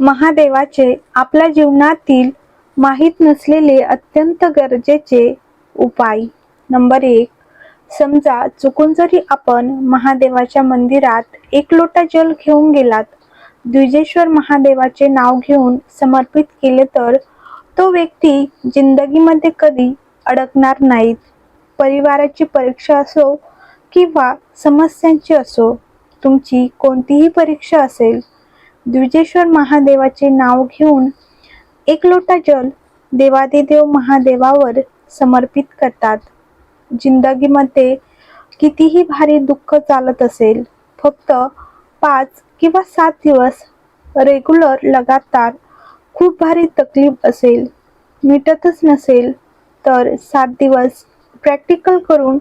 महादेवाचे आपल्या जीवनातील माहीत नसलेले अत्यंत गरजेचे उपाय. नंबर एक समजा चुकून जरी आपण महादेवाच्या मंदिरात एक लोटा जल घेऊन गेलात द्विजेश्वर महादेवाचे नाव घेऊन समर्पित केले तर तो व्यक्ती जिंदगीमध्ये कधी अडकणार नाहीत. परिवाराची परीक्षा असो किंवा समस्यांची असो तुमची कोणतीही परीक्षा असेल द्विजेश्वर महादेवाचे नाव घेऊन एक लोटा जल देवादिदेव महादेवावर समर्पित करतात. जिंदगीमध्ये कितीही भारी दुःख चालत असेल फक्त पाच किंवा सात दिवस रेग्युलर लगातार खूप भारी तकलीफ असेल मिटतच नसेल तर सात दिवस प्रॅक्टिकल करून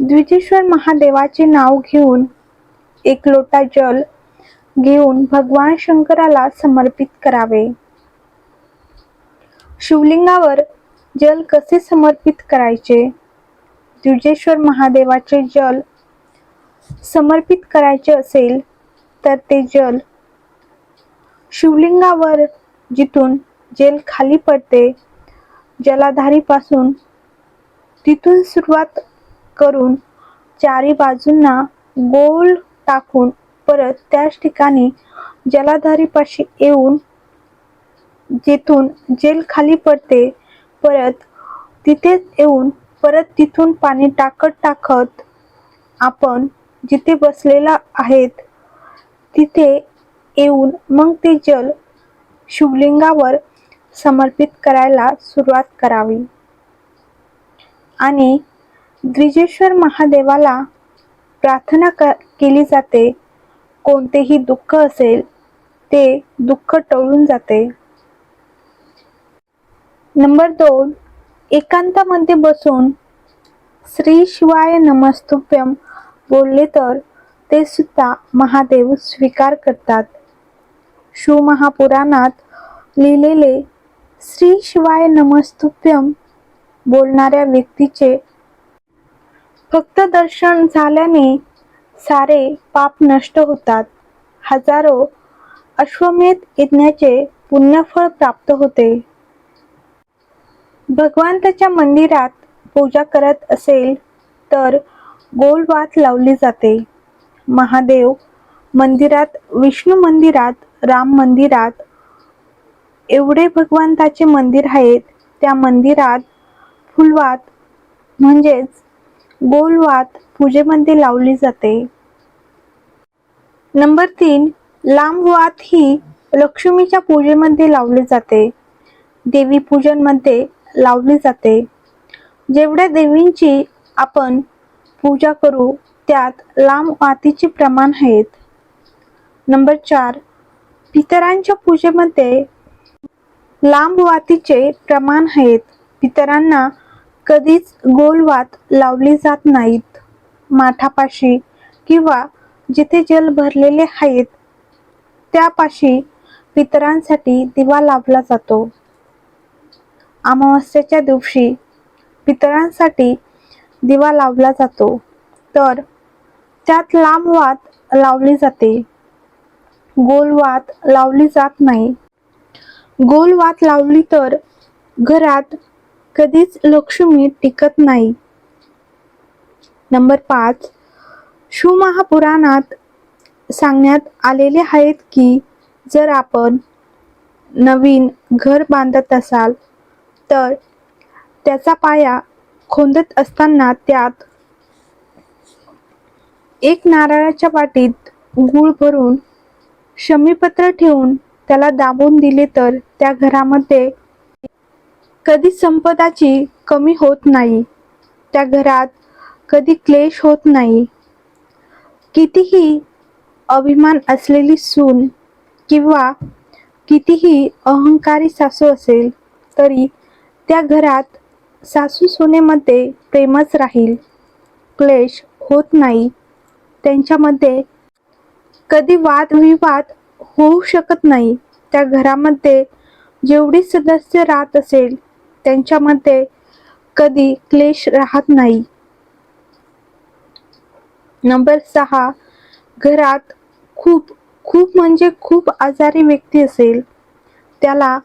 द्विजेश्वर महादेवाचे नाव घेऊन एक लोटा जल घेऊन भगवान शंकराला समर्पित करावे. शिवलिंगावर जल कसे समर्पित करायचे? द्विजेश्वर महादेवाचे जल समर्पित करायचे असेल तर ते जल शिवलिंगावर जिथून जल खाली पडते जलाधारीपासून तिथून सुरुवात करून चारी बाजूंना गोल टाकून परत त्याच ठिकाणी जलाधारीपाशी येऊन जिथून जेल खाली पडते परत तिथेच येऊन परत तिथून पाणी टाकत टाकत आपण जिथे बसलेला आहेत तिथे येऊन मग ते जल शिवलिंगावर समर्पित करायला सुरुवात करावी. आणि द्विजेश्वर महादेवाला प्रार्थना क केली जाते. कोणतेही दुःख असेल ते दुःख टळून जाते. नंबर दोन एकांतामध्ये बसून श्री शिवाय नमस्तुभ्यम बोलले तर ते सुद्धा महादेव स्वीकार करतात. शिवमहापुराणात लिहिलेले श्री शिवाय नमस्तुभ्यम बोलणाऱ्या व्यक्तीचे फक्त दर्शन झाल्याने सारे पाप नष्ट होतात. हजारो अश्वमेध यज्ञाचे पुण्यफळ प्राप्त होते. भगवंताच्या मंदिरात पूजा करत असेल तर गोलवात लावली जाते. महादेव मंदिरात विष्णू मंदिरात राम मंदिरात एवढे भगवंताचे मंदिर आहेत त्या मंदिरात फुलवात म्हणजेच गोलवात पूजेमध्ये लावली जाते. नंबर तीन लांब वात ही लक्ष्मीच्या पूजेमध्ये लावली जाते. देवी पूजनमध्ये लावली जाते. जेवढ्या देवींची आपण पूजा करू त्यात लांब वातीचे प्रमाण आहेत. नंबर चार पितरांच्या पूजेमध्ये लांब वातीचे प्रमाण आहेत. पितरांना कधीच गोलवात लावली जात नाहीत. माठापाशी किंवा जिथे जल भरलेले आहेत त्यापाशी पितरांसाठी दिवा लावला जातो. अमावस्येच्या दिवशी पितरांसाठी दिवा लावला जातो तर त्यात लांब वात लावली जाते. गोल वात लावली जात नाही. गोल वात लावली तर घरात कधीच लक्ष्मी टिकत नाही. नंबर पाच. शिवमहापुराणात सांगण्यात आलेले आहेत की जर आपण नवीन घर बांधत असाल तर त्याचा पाया खोदत असताना त्यात एक नारळाच्या वाटीत गूळ भरून शमीपत्र ठेवून त्याला दाबून दिले तर त्या घरामध्ये कधी संपदाची कमी होत नाही. त्या घरात कधी क्लेश होत नाही. कितीही अभिमान असलेली सून किंवा कितीही अहंकारी सासू असेल तरी त्या घरात सासू सुनेमध्ये प्रेमच राहील. क्लेश होत नाही. त्यांच्यामध्ये कधी वादविवाद होऊ शकत नाही. त्या घरामध्ये जेवढी सदस्य राहत असेल त्यांच्यामध्ये कधी क्लेश राहत नाही. नंबर सहा घरात खूप खूप म्हणजे खूप आजारी व्यक्ती असेल. त्याला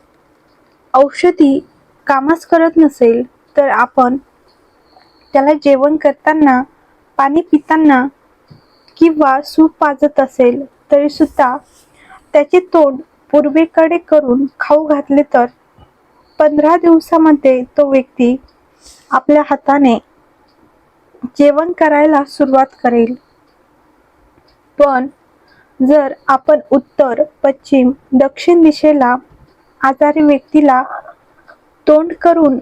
औषधी कामच करत नसेल तर आपण त्याला जेवण करताना पाणी पिताना किंवा सूप पाजत असेल तरीसुद्धा त्याचे तोंड पूर्वेकडे करून खाऊ घातले तर पंधरा दिवसामध्ये तो व्यक्ती आपल्या हाताने जेवण करायला सुरुवात करेल. पण जर आपण उत्तर पश्चिम दक्षिण दिशेला आजारी व्यक्तीला तोंड करून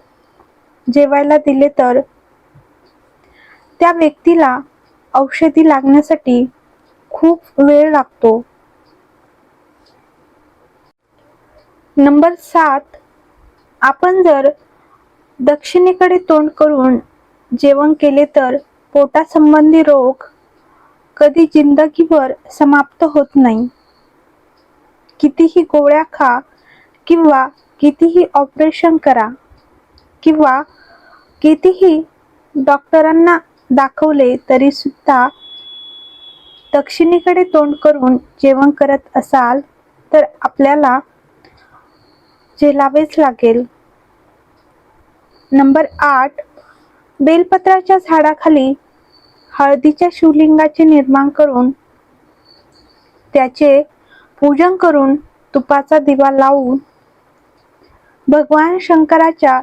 जेवायला दिले तर त्या व्यक्तीला औषधी लागण्यासाठी खूप वेळ लागतो. नंबर सात आपण जर दक्षिणेकडे तोंड करून जेवण केले तर पोटासंबंधी रोग कधी जिंदगीभर समाप्त होत नाही. कितीही गोळ्या खा किंवा कितीही ऑपरेशन करा किंवा कितीही डॉक्टरांना दाखवले तरी सुद्धा दक्षिणेकडे तोंड करून जेवण करत असाल तर आपल्याला झेलावेच लागेल. नंबर आठ बेलपत्राच्या झाडाखाली हळदीच्या शिवलिंगाचे निर्माण करून त्याचे पूजन करून तुपाचा दिवा लावून भगवान शंकराच्या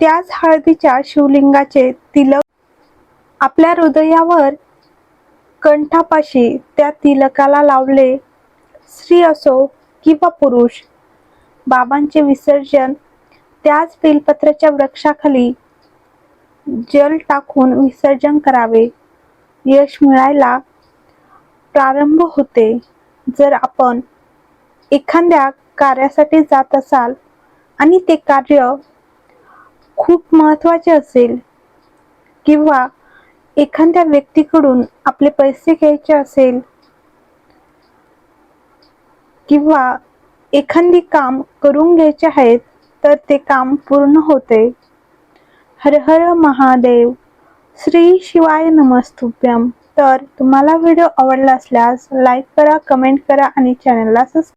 त्याच हळदीच्या शिवलिंगाचे तिलक आपल्या हृदयावर कंठापाशी त्या तिलकाला लावले. स्त्री असो किंवा पुरुष बाबांचे विसर्जन त्याच बेलपत्राच्या वृक्षाखाली जल टाकून विसर्जन करावे. यश मिळायला प्रारंभ होते. जर आपण एखाद्या कार्यासाठी जात असाल आणि ते कार्य खूप महत्त्वाचे असेल किंवा एखाद्या व्यक्तीकडून आपले पैसे घ्यायचे असेल किंवा एखादी काम करून घ्यायचे आहेत तर ते काम पूर्ण होते. हर हर महादेव श्री शिवाय नमस्तुभ्यम. तर तुम्हाला व्हिडिओ आवडला असल्यास लाईक करा कमेंट करा आणि चॅनलला सबस्क्राईब